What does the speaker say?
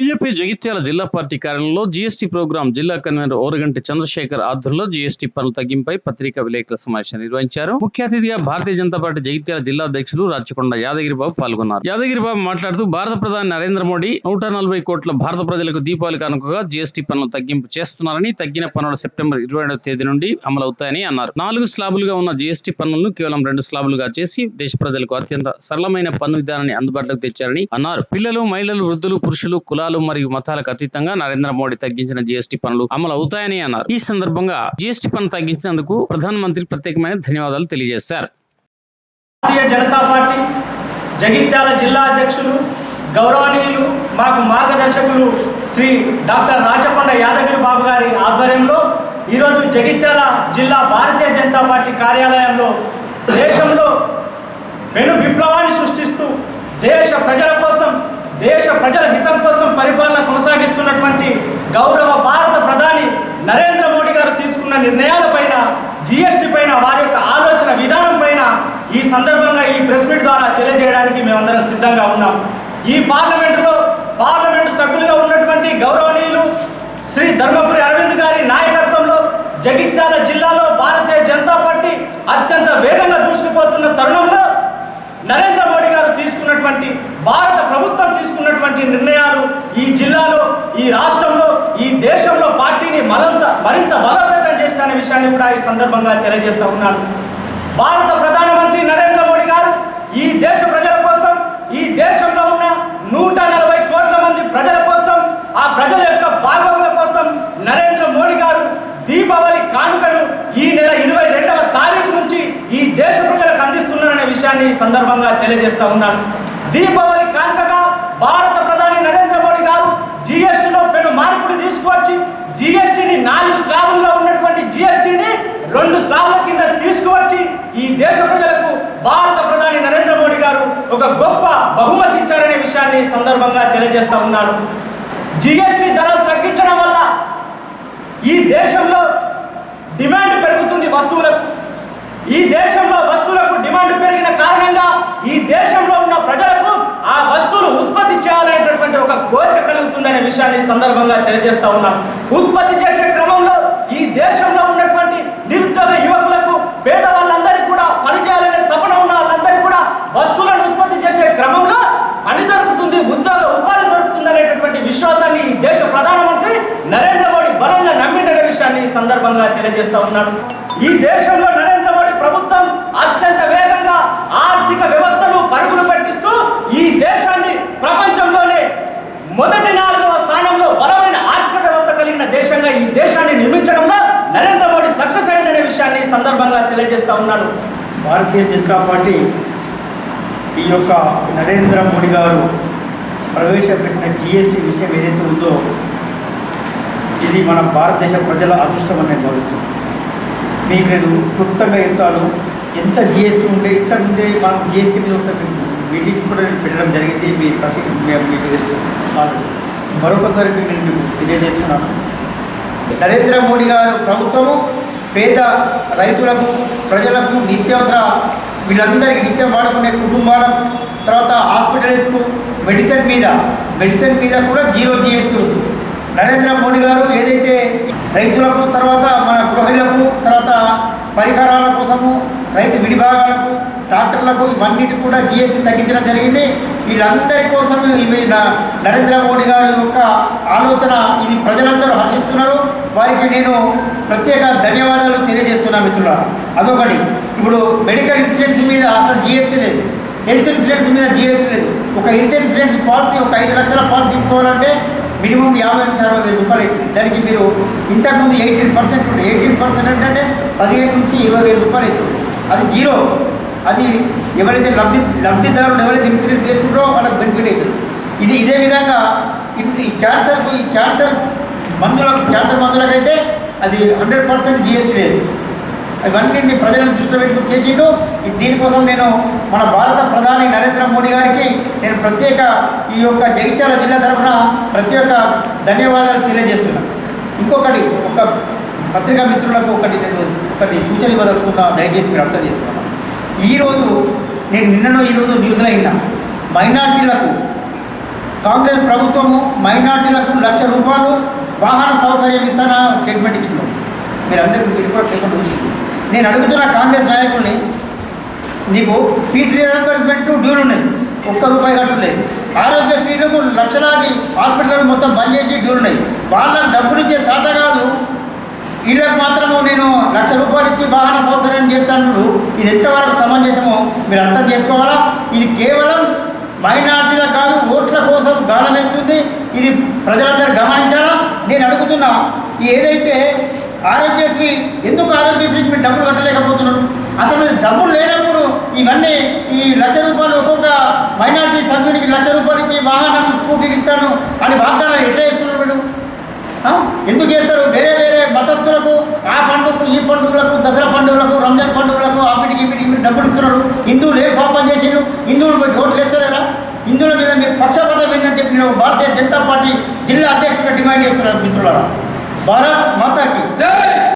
BJP Jagtial జిల్లా party కార్యాలయంలో GST program జిల్లా కన్వీనర్ ఓరగంటి చంద్రశేఖర్ ఆధ్వర్యంలో జీఎస్టీ పనుల తగ్గింపై పత్రికా విలేకరుల సమావేశం నిర్వహించారు. ముఖ్య అతిథిగా భారతీయ జనతా పార్టీ జగిత్యాల జిల్లా అధ్యక్షులు రాచకొండ యాదగిరి బాబు పాల్గొన్నారు. యాదగిరి బాబు మాట్లాడుతూ భారత ప్రధాని నరేంద్ర మోడీ నూట నలభై కోట్ల భారత ప్రజలకు దీపావళి కానుకగా జీఎస్టీ పన్నులు తగ్గింపు చేస్తున్నారని తగ్గిన పనులు సెప్టెంబర్ ఇరవై ఏడవ తేదీ నుండి అమలవుతాయని అన్నారు. నాలుగు స్లాబులుగా ఉన్న జీఎస్టీ పన్నులను కేవలం రెండు స్లాబులుగా చేసి దేశ ప్రజలకు అత్యంత సరళమైన పన్ను విధానాన్ని అందుబాటులోకి తెచ్చారని అన్నారు. పిల్లలు మహిళలు వృద్ధులు పురుషులు కులాలు మరియు మతాలకు అతీతంగా నరేంద్ర మోడీ తగ్గించిన జీఎస్టీ పనులు అమలు అవుతాయని అన్నారు. ఈ సందర్భంగా జీఎస్టీ పన్ను తగ్గించినందుకు ప్రధానమంత్రి ప్రత్యేకమైన ధన్యవాదాలు తెలియజేశారు. భారతీయ జనతా పార్టీ జగిత్యాల జిల్లా అధ్యక్షులు గౌరవనీయులు మాకు మార్గదర్శకులు శ్రీ డాక్టర్ రాచకొండ యాదగిరి బాబు గారి ఆధ్వర్యంలో ఈరోజు జగిత్యాల జిల్లా భారతీయ జనతా పార్టీ కార్యాలయంలో దేశంలో పెను విప్లవాన్ని సృష్టి దేశ ప్రజల కోసం దేశ ప్రజల హితం కోసం పరిపాలన కొనసాగిస్తున్నటువంటి గౌరవ భారత ప్రధాని నరేంద్ర మోడీ గారు తీసుకున్న నిర్ణయాలపైన జిఎస్టీ పైన వారి యొక్క ఆలోచన విధానం పైన ఈ సందర్భంగా ఈ ప్రెస్ మీట్ ద్వారా తెలియజేయడానికి మేమందరం సిద్ధంగా ఉన్నాం. ఈ పార్లమెంటులో పార్లమెంటు సభ్యులుగా ఉన్నటువంటి గౌరవనీయులు శ్రీ ధర్మపురి అరవింద్ గారి నాయకత్వంలో జగిత్యాల జిల్లాలో భారతీయ జనతా పార్టీ అత్యంత వేగంగా దూసుకుపోతున్న తరుణంలో నరేంద్ర మోడీ గారు తీసుకున్నటువంటి భారత ప్రభుత్వం తీసుకున్నటువంటి నిర్ణయాలు ఈ జిల్లాలో ఈ రాష్ట్రంలో ఈ దేశంలో పార్టీని మరింత మరింత బలోపేతం చేస్తానే విషయాన్ని కూడా ఈ సందర్భంగా తెలియజేస్తూ ఉన్నాను. భారత ప్రధానమంత్రి నరేంద్ర మోడీ గారు ఈ దేశ ప్రజల కోసం ఈ దేశంలో ఉన్న నూట నలభై కోట్ల మంది ప్రజల కోసం ఆ ప్రజల యొక్క భాగముల కోసం నరేంద్ర మోడీ గారు దీపావళి కానుకను ఈ నెల ఇరవై రెండవ తారీఖు నుంచి ఈ దేశ ప్రజలకు అందిస్తున్నారనే విషయాన్ని ఈ సందర్భంగా తెలియజేస్తూ ఉన్నాను. దీపావళి కానుకగా భారత ప్రధాని నరేంద్ర మోడీ గారు జిఎస్టీలో పెను మార్పులు తీసుకువచ్చి జిఎస్టీని నాలుగు స్లాబులుగా ఉన్నటువంటి జిఎస్టీని రెండు స్లాబుల కింద తీసుకువచ్చి ఈ దేశ ప్రజలకు భారత ప్రధాని నరేంద్ర మోడీ గారు ఒక గొప్ప బహుమతి ఇచ్చారనే విషయాన్ని సందర్భంగా తెలియజేస్తా ఉన్నాను. జిఎస్టీ ధరలు తగ్గించడం వల్ల ఈ దేశంలో డిమాండ్ పెరుగుతుంది వస్తువులకు. ఈ దేశంలో వస్తువులకు డిమాండ్ పెరిగిన కారణంగా ఈ దేశంలో ఉన్న ప్రజలకు ఆ వస్తువులు కోరిక కలుగుతుందనే విషయాన్ని సందర్భంగా తెలియజేస్తా ఉన్నాను ఉత్పత్తి చేసే క్రమంలో ఈ దేశంలో ఉన్నటువంటి నిరుద్యోగ యువకులకు పేదవాళ్ళందరికీ కూడా పని చేయాలనే తపన ఉన్న వాళ్ళందరికీ కూడా వస్తువులను ఉత్పత్తి చేసే క్రమంలో పని దొరుకుతుంది ఉద్యోగ ఉపాధి దొరుకుతుంది అనేటటువంటి విశ్వాసాన్ని ఈ దేశ ప్రధానమంత్రి నరేంద్ర మోడీ బలంగా నమ్మిండనే విషయాన్ని ఈ సందర్భంగా తెలియజేస్తా ఉన్నాను ఈ దేశంలో నరేంద్ర మోడీ ప్రభుత్వం అత్యంత వేగంగా ఆర్థిక వ్యవస్థను పరుగులు పెట్టిస్తూ ఈ దేశాన్ని ప్రపంచంలోనే మొదటి నాలుగవ స్థానంలో బలమైన ఆర్థిక వ్యవస్థ కలిగిన దేశంగా ఈ దేశాన్ని నిర్మించడంలో నరేంద్ర మోడీ సక్సెస్ అయిందనే విషయాన్ని ఈ సందర్భంగా తెలియజేస్తా ఉన్నాను. భారతీయ జనతా పార్టీ ఈ యొక్క నరేంద్ర మోడీ గారు ప్రవేశపెట్టిన జిఎస్టీ విషయం ఏదైతే ఉందో ఇది మన భారతదేశ ప్రజల అదృష్టం అని నేను భావిస్తున్నాను. మీకు నేను క్లుప్తంగా చెప్తాను ఎంత జిఎస్టీ ఉంటే ఇంత ముందే మనం జిఎస్టీ మీద ఒకసారి మీటింగ్ కూడా పెట్టడం జరిగింది. మీ ప్రతి మీకు తెలుసు. మరొకసారి మీకు నేను మీకు తెలియజేస్తున్నాను. నరేంద్ర మోడీ గారు ప్రభుత్వము పేద రైతులకు ప్రజలకు నిత్యావసర వీళ్ళందరికీ నిత్యం వాడుకునే కుటుంబాలకు తర్వాత హాస్పిటల్స్కు మెడిసిన్ మీద మెడిసిన్ మీద కూడా జీరో జిఎస్టీ నరేంద్ర మోడీ గారు ఏదైతే రైతులకు తర్వాత మన గృహిణులకు తర్వాత పరికరాల కోసము రైతు విడిభాగాలకు ట్రాక్టర్లకు ఇవన్నిటి కూడా జిఎస్టీ తగ్గించడం జరిగింది. వీళ్ళందరి కోసం ఇవి నరేంద్ర మోడీ గారి యొక్క ఆలోచన ఇది ప్రజలందరూ హర్షిస్తున్నారు. వారికి నేను ప్రత్యేక ధన్యవాదాలు తెలియజేస్తున్నా మిత్రులారా. అదొకటి. ఇప్పుడు మెడికల్ ఇన్సూరెన్స్ మీద అసలు జిఎస్టీ లేదు. హెల్త్ ఇన్సూరెన్స్ మీద జిఎస్టీ లేదు. ఒక హెల్త్ ఇన్సూరెన్స్ పాలసీ ఒక ఐదు లక్షల పాలసీ తీసుకోవాలంటే మినిమం యాభై నుంచి అరవై వేల రూపాయలు అవుతుంది. దానికి మీరు ఇంతకుముందు ఎయిటీన్ పర్సెంట్ ఉండే. ఎయిటీన్ పర్సెంట్ ఏంటంటే పదిహేను నుంచి ఇరవై వేల రూపాయలు అవుతుంది. అది జీరో. అది ఎవరైతే లబ్ధి లబ్ధిదారులు ఎవరైతే ఇన్సూరెన్స్ చేసుకుంటారో వాళ్ళకి బెనిఫిట్ అవుతుంది. ఇది ఇదే విధంగా ఇన్స్ ఈ క్యాన్సర్ ఈ క్యాన్సర్ మందులకు క్యాన్సర్ మందులకైతే అది హండ్రెడ్ పర్సెంట్ జిఎస్టీ లేదు. ఇవన్నీ ప్రజలను దృష్టిలో పెట్టుకుని చేసిండు దీనికోసం నేను మన భారత ప్రధాని నరేంద్ర మోడీ గారికి నేను ప్రత్యేక ఈ యొక్క జగిత్యాల జిల్లా తరఫున ప్రత్యేక ధన్యవాదాలు తెలియజేస్తున్నాను ఇంకొకటి ఒక పత్రికా మిత్రులకు ఒకటి నేను ఒకటి సూచన ఇవ్వదలుచుకున్నా దయచేసి మీరు అర్థం చేసుకున్నాను ఈరోజు నేను నిన్ననో ఈరోజు న్యూస్లో అయినా మైనార్టీలకు కాంగ్రెస్ ప్రభుత్వము మైనార్టీలకు లక్ష రూపాయలు వాహన సౌకర్యం ఇస్తాన స్టేట్మెంట్ ఇచ్చుకున్నాం. మీరు అందరికీ మీరు కూడా చెప్పండి. నేను అడుగుతున్న కాంగ్రెస్ నాయకుల్ని నీకు ఫీజు రీఎంబర్స్మెంట్ డ్యూలు ఉన్నాయి. ఒక్క రూపాయి కట్టలేదు ఆరోగ్యశ్రీలకు లక్షలాది హాస్పిటల్ మొత్తం బంద్ చేసి డ్యూలు ఉన్నాయి. వాళ్ళకి డబ్బులు ఇచ్చే సాధ కాదు వీళ్ళకి మాత్రము నేను లక్ష రూపాయలు ఇచ్చి వాహన సౌకర్యం చేస్తాను ఇది ఎంతవరకు సమంజసమో మీరు అర్థం చేసుకోవాలా? ఇది కేవలం మైనార్టీల కాదు ఓట్ల కోసం గాలం వేస్తుంది. ఇది ప్రజలందరూ గమనించాలా? నేను అడుగుతున్నా ఏదైతే ఆరోగ్యశ్రీ ఎందుకు ఆరోగ్యశ్రీకి మీరు డబ్బులు కట్టలేకపోతున్నారు? అసలు మీరు డబ్బులు లేనప్పుడు ఇవన్నీ ఈ లక్ష రూపాయలు ఒక్కొక్క మైనార్టీ సభ్యునికి లక్ష రూపాయలు ఇచ్చి వాహనం స్కూటీలు ఇస్తాను అని వాగ్దానాలు ఎట్లా చేస్తున్నారు వీళ్ళు ఎందుకు చేస్తారు? వేరే వేరే మతస్థులకు ఆ పండుగకు ఈ పండుగలకు దసరా పండుగలకు రంజాన్ పండుగలకు అవిటికి వీటికి డబ్బులు ఇస్తున్నారు. హిందువులు ఏం పాపం చేసిండు హిందువులు పోయి ఓట్లు వేస్తలేరా? హిందువుల మీద మీరు పక్షపాతం ఏందని చెప్పి నేను భారతీయ జనతా పార్టీ జిల్లా అధ్యక్షుడిగా డిమాండ్ చేస్తున్నాను మిత్రులారా. భారత్ మాతాకి.